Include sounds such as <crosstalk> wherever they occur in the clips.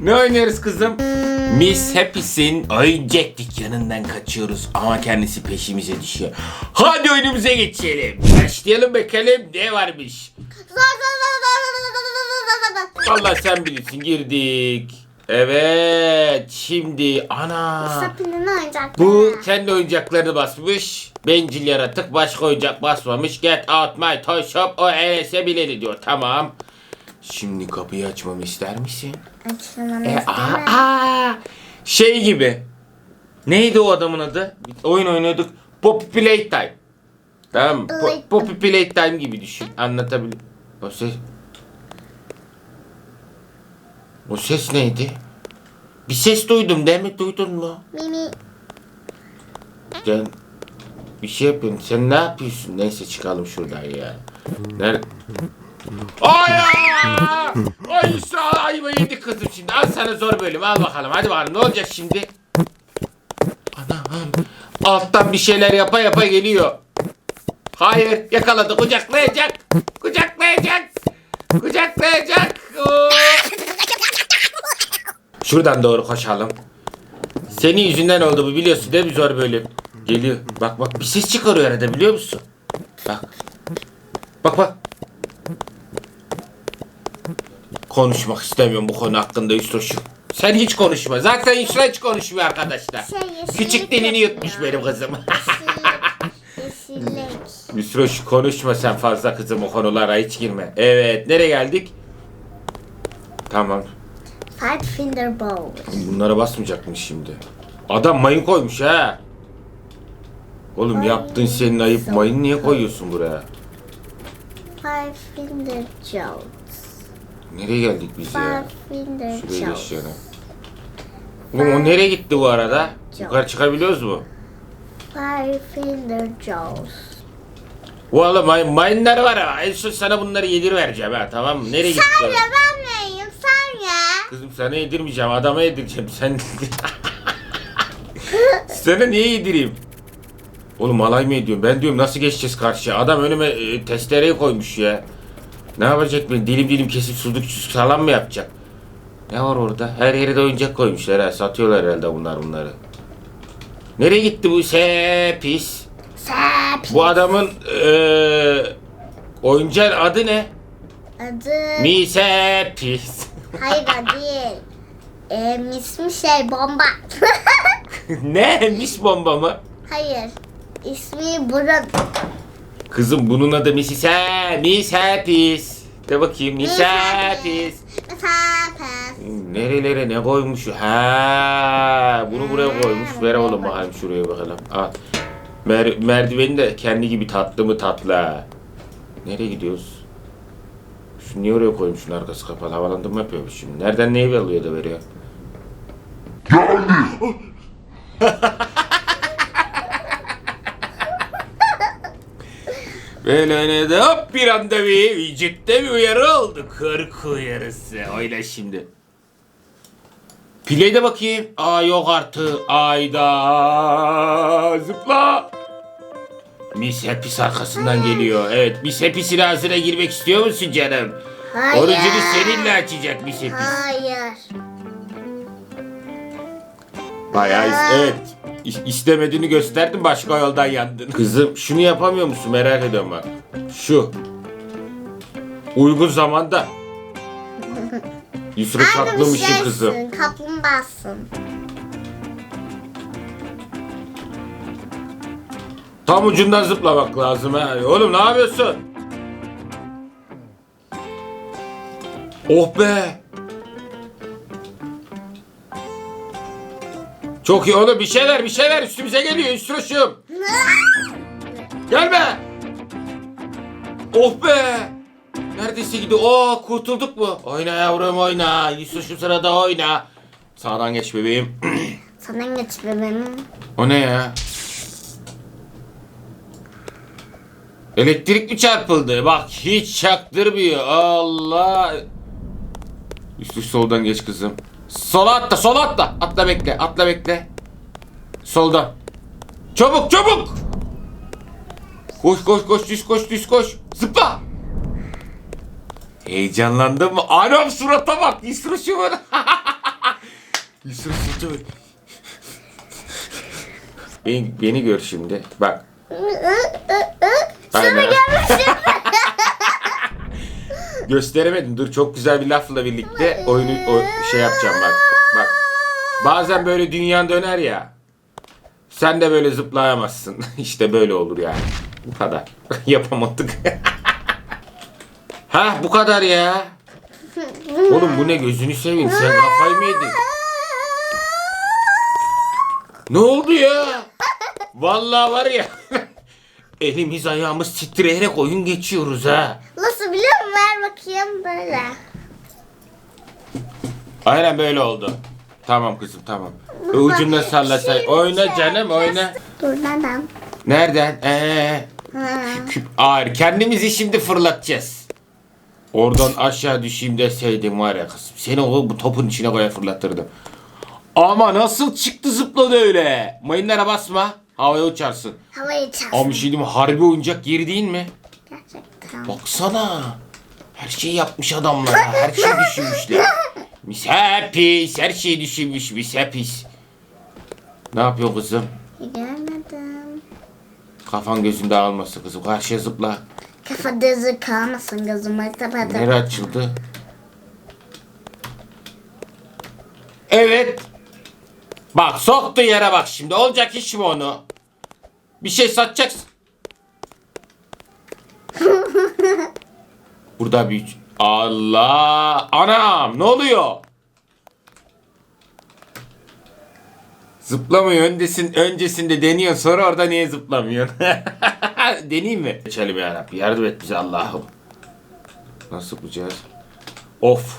Ne oynuyoruz kızım? Miss Happy'sin oyuncak dükkanından kaçıyoruz ama kendisi peşimize düşüyor. Hadi oyunumuza geçelim. Başlayalım bakalım ne varmış. Allah sen bilirsin girdik. Evet şimdi ana. Oyuncakları. Bu kendi oyuncaklarını basmış. Bencil yaratık başka oyuncak basmamış. Get out my toy shop o ES bileli diyor. Tamam. Şimdi kapıyı açmamı ister misin? Açılmamı E, istemem. aa, aa, şey gibi. Neydi o adamın adı? Oyun oynuyorduk. Poppy Playtime. Tamam mı? Po-. Poppy Playtime gibi düşün. Anlatabilir. O ses... O ses neydi? Bir ses duydum değil mi? Duydun mu? Mimi. Sen bir şey yapıyorsun. Sen ne yapıyorsun? Neyse çıkalım şuradan ya. Nerede? Ay ya! Ay sağ ayva yedik kızım şimdi. Al sana zor bölüm. Al bakalım. Hadi bakalım. Ne olacak şimdi? Anam. Alttan bir şeyler yapa yapa geliyor. Hayır. Yakaladı. Kucaklayacak. Kucaklayacak. Kucaklayacak. Şuradan doğru koşalım. Senin yüzünden oldu bu biliyorsun değil mi zor bölüm? Geliyor. Bak bak bir ses çıkarıyor arada biliyor musun? Bak. Bak bak. Konuşmak istemiyorum bu konu hakkında Yusuf'cum. Sen hiç konuşma. Zaten Yusuf hiç konuşmuyor arkadaşlar. Şey, Küçük dilini yutmuş benim kızım. Yusuf konuşma sen fazla kızım o konulara hiç girme. Evet nereye geldik? Tamam. Five finger bowl. Bunlara basmayacakmış şimdi. Adam mayın koymuş ha. Oğlum Ay, yaptın senin ayıp mayın niye koyuyorsun buraya? Five finger Jones. Nereye geldik biz ya? Şuraya Jones. geç yana. Oğlum o nereye gitti bu arada? Yukarı çıkabiliyoruz mu? Five finger Jones. Valla may mayınlar var ha. En son sana bunları yedir vereceğim ha tamam mı? Nereye gitti? Sen ya ben neyim sen ya? Kızım sana yedirmeyeceğim adama yedireceğim sen. <laughs> sana niye yedireyim? Oğlum alay mı ediyorum? Ben diyorum nasıl geçeceğiz karşıya? Adam önüme e, testereyi koymuş ya. Ne yapacak ben? Dilim dilim kesip suduk salam mı yapacak? Ne var orada? Her yere de oyuncak koymuşlar ha. Satıyorlar herhalde bunlar bunları. Nereye gitti bu sepis? Sap. Bu adamın eee oyuncağın adı ne? Adı. Misepis. <laughs> Hayır değil. Ee, ismi şey bomba. <laughs> ne? Mis bomba mı? Hayır. İsmi Burun. Kızım bunun adı Misise, Misepis. De bakayım Misepis. Mesafes. Nerelere ne koymuş? Ha, bunu buraya koymuş. Ver oğlum bakalım şuraya bakalım. Al. Mer merdiveni de kendi gibi tatlı mı tatlı. Nereye gidiyoruz? Şu niye oraya koymuşsun arkası kapalı havalandırma yapıyormuş şimdi. Nereden neyi alıyor da veriyor? Böyle <laughs> ne de hop bir anda bir ciddi bir uyarı oldu. Kırk uyarısı. Oyla şimdi. Play'de bakayım. Aa yok artık. Ayda zıpla. Miss Happy arkasından geliyor. Evet Miss Happy silahına girmek istiyor musun canım? Hayır. Orucunu seninle açacak Miss Happy. Hayır. Bayağı evet. İ- istemediğini gösterdin başka yoldan yandın. <laughs> Kızım şunu yapamıyor musun merak ediyorum bak. Şu. Uygun zamanda. Yusuf'u Abi bir çaklamışsın şeysin, kızım. Kaplumbağasın. Tam ucundan zıplamak lazım ha. Oğlum ne yapıyorsun? Oh be. Çok iyi oğlum bir şeyler bir şeyler üstümüze geliyor üstüroşum. Gelme. Oh be. Neredeyse gidiyor. Oo kurtulduk mu? Oyna yavrum oyna. Yusuf şu sırada oyna. Sağdan geç bebeğim. <clears throat> Sana geç bebeğim. o ne ya? Elektrik mi çarpıldı? Bak hiç çaktırmıyor. Allah. Üstü soldan geç kızım. Sola atla, sola atla. Atla bekle, atla bekle. Soldan. Çabuk, çabuk. Koş, koş, koş, düz koş, düz koş. Zıpla. Heyecanlandın mı? Anam surata bak. İsruşu var. Yusuf dur. Beni, beni gör şimdi. Bak. Aynen. Gösteremedim. Dur çok güzel bir lafla birlikte oyunu o, şey yapacağım bak. Bak. Bazen böyle dünyan döner ya. Sen de böyle zıplayamazsın. <laughs> işte böyle olur yani. Bu kadar. <laughs> Yapamadık. <laughs> ha bu kadar ya. Oğlum bu ne gözünü seveyim sen kafayı mı yedin? Ne oldu ya? Vallahi var ya. Elimiz ayağımız titreyerek oyun geçiyoruz ha. Nasıl biliyor musun? Ver bakayım böyle. Aynen böyle oldu. Tamam kızım tamam. Baba, Ucundan sallasay. şimdi Oyna şey canım oyna. Dur neden? Nereden? Ee, Ha. küp ağır. Kendimizi şimdi fırlatacağız. Oradan aşağı düşeyim deseydim var ya kızım. Seni o bu topun içine koya fırlatırdım. Ama nasıl çıktı zıpladı öyle? Mayınlara basma. Havaya uçarsın. Havayı çarpsın. Ama mi? Harbi oyuncak yeri değil mi? Gerçekten. Baksana. Her şeyi yapmış adamlar. ha, Her şeyi düşünmüşler. Misapis. Her şeyi düşünmüş. Misapis. Ne yapıyor kızım? Görmedim. Kafan gözünde alması kızım. Karşıya zıpla. Kafa gözü kalmasın gözüme kapatıp. Nere açıldı? Evet. Bak soktu yere bak şimdi. Olacak iş mi onu? Bir şey satacaksın. Burada bir... Allah! Anam! Ne oluyor? Zıplamıyor. Öndesin, öncesinde deniyor. Sonra orada niye zıplamıyor? <laughs> Deneyeyim mi? Geçelim yarabbim. Yardım et bize Allah'ım. Nasıl yapacağız? Of.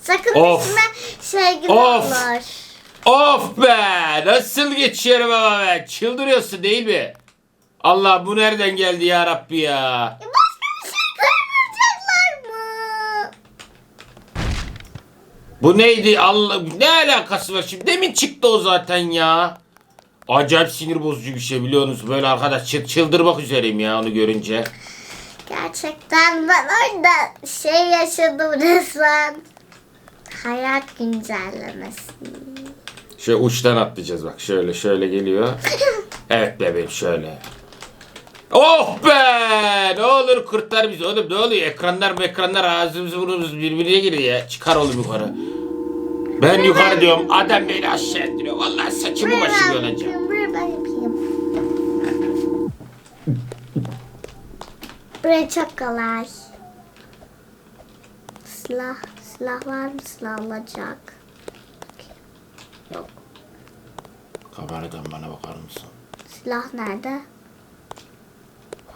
Sakın Of. üstüme sevgili Of. olur. Of be! Nasıl geçiyorum ama ben? Çıldırıyorsun değil mi? Allah bu nereden geldi ya Rabbi ya? Başka bir şey koymayacaklar mı? Bu neydi? Allah ne alakası var şimdi? Demin çıktı o zaten ya. Acayip sinir bozucu bir şey biliyorsunuz. Böyle arkadaş çı- çıldırmak üzereyim ya onu görünce. Gerçekten ben orada şey yaşadım resmen. Hayat güncellemesi. Şöyle uçtan atlayacağız bak. Şöyle şöyle geliyor. <laughs> Evet bebeğim şöyle. Oh be! Ne olur kurtar bizi. Oğlum ne oluyor? Ekranlar mı ekranlar ağzımızı burnumuz birbirine giriyor ya. Çıkar oğlum yukarı. Ben yukarı diyorum. Adam beni aşağı indiriyor. Vallahi saçımı başımı yolacağım. buraya ben yapayım. Buraya çok kolay. Silah, silah var mı silah alacak? Yok. Kameradan bana bakar mısın? Silah nerede?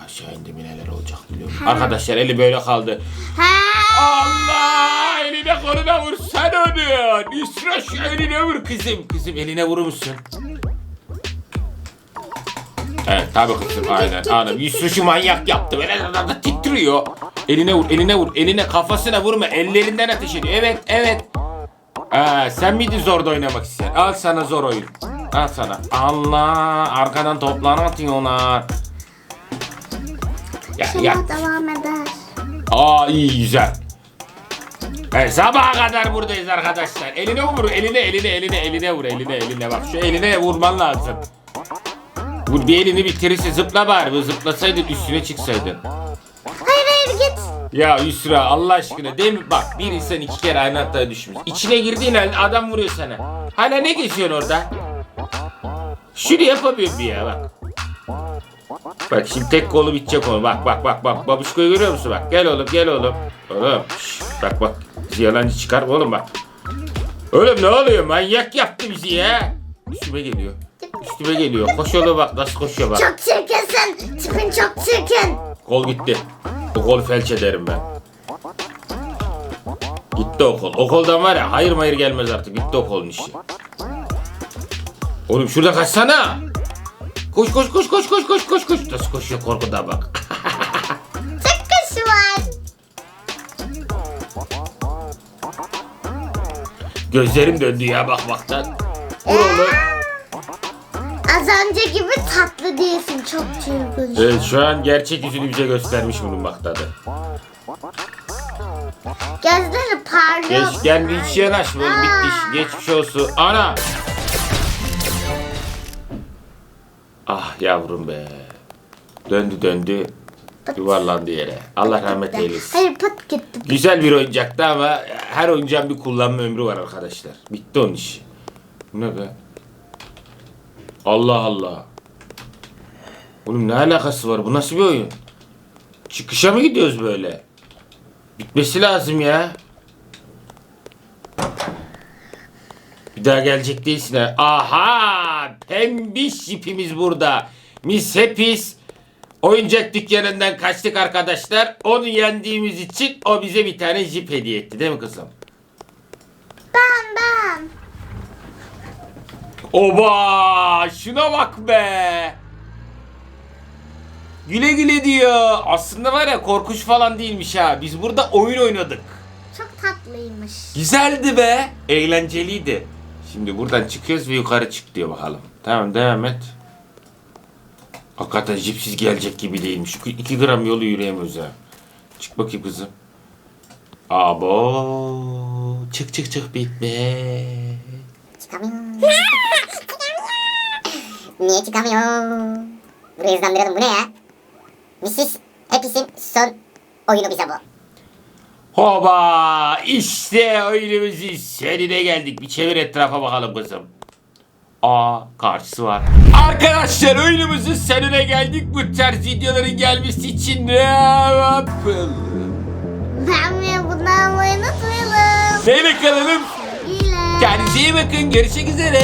Aşağı indim neler olacak biliyor musun? Arkadaşlar eli böyle kaldı. Ha! Allah eline koluna vursan onu. Nusra şu eline vur kızım. Kızım eline vurur musun? Evet tabi kızım aynen aynen. Yusuf şu manyak yaptı. Böyle da titriyor. Eline vur eline vur. Eline kafasına vurma. Ellerinden ateş ediyor. Evet evet. Aa, sen miydin zorda oynamak isteyen? Al sana zor oyun. Al sana. Allah arkadan toplarını atıyorlar. Ya, ya. İnşallah devam eder. Aa iyi güzel. Evet, sabaha kadar buradayız arkadaşlar. Eline vur, eline, eline, eline, eline vur, eline, eline bak. Şu eline vurman lazım. Vur bir elini bitirirse zıpla bari. Bu zıplasaydın üstüne çıksaydın. Hayır hayır git. Ya Yusra Allah aşkına değil mi? Bak bir insan iki kere aynı hataya düşmüş. İçine girdiğin halde adam vuruyor sana. Hala ne geziyorsun orada? Şunu yapamıyorum bir ya bak. Bak şimdi tek kolu bitecek onu. Bak bak bak bak. Babuşkoyu görüyor musun bak. Gel oğlum gel oğlum. Oğlum şş, bak bak. Bizi yalancı çıkar oğlum bak. Oğlum ne oluyor? Manyak yaptı bizi ya. Üstüme geliyor. Üstüme geliyor. Koş oğlum bak nasıl koşuyor bak. Çok çirkinsin. Tipin çok çirkin. Kol gitti. O kol felç ederim ben. Gitti o kol. O koldan var ya hayır mayır gelmez artık. Gitti o kolun işi. Oğlum şurada kaçsana. Koş koş koş koş koş koş koş koş. Nasıl koşuyor korkudan bak. <laughs> Kışı var. Gözlerim döndü ya bakmaktan. Vur oğlum. Az önce gibi tatlı değilsin. Çok çirkin. Evet şu an gerçek yüzünü bize göstermiş bulunmaktadır. Gözleri Karlı. Geç geldi hiç yanaşma oğlum bitti. Geçmiş olsun. Ana. Ah yavrum be. Döndü döndü. Yuvarlandı yere. Allah rahmet eylesin. Hayır pıt gitti. Güzel bir oyuncaktı ama her oyuncağın bir kullanma ömrü var arkadaşlar. Bitti onun işi. Bu ne be? Allah Allah. Oğlum ne alakası var? Bu nasıl bir oyun? Çıkışa mı gidiyoruz böyle? Bitmesi lazım ya. Daha gelecek değilsin ha. Aha! Pembiş jipimiz burada. Mis hepiz. Oyuncak dükkanından kaçtık arkadaşlar. Onu yendiğimiz için o bize bir tane jip hediye etti değil mi kızım? Ben ben. Oba! Şuna bak be! Güle güle diyor. Aslında var ya korkunç falan değilmiş ha. Biz burada oyun oynadık. Çok tatlıymış. Güzeldi be. Eğlenceliydi. Şimdi buradan çıkıyoruz ve yukarı çık diyor bakalım. Tamam devam et. Hakikaten jipsiz gelecek gibi değilmiş. 2 gram yolu yürüyemiyoruz ha. Çık bakayım kızım. Abo. Çık çık çık bitme. Çıkamıyorum. Niye çıkamıyorum? Burayı hızlandıralım bu ne ya? Mrs. Happy'sin son oyunu bize bu. Hoba! İşte oyunumuzun sonuna geldik. Bir çevir etrafa bakalım kızım. Aa karşısı var. Arkadaşlar oyunumuzun sonuna geldik. Bu tarz videoların gelmesi için ne yapalım? Ben ve bundan unutmayalım. Neyle kalalım? İle. Kendinize iyi bakın. Görüşmek üzere.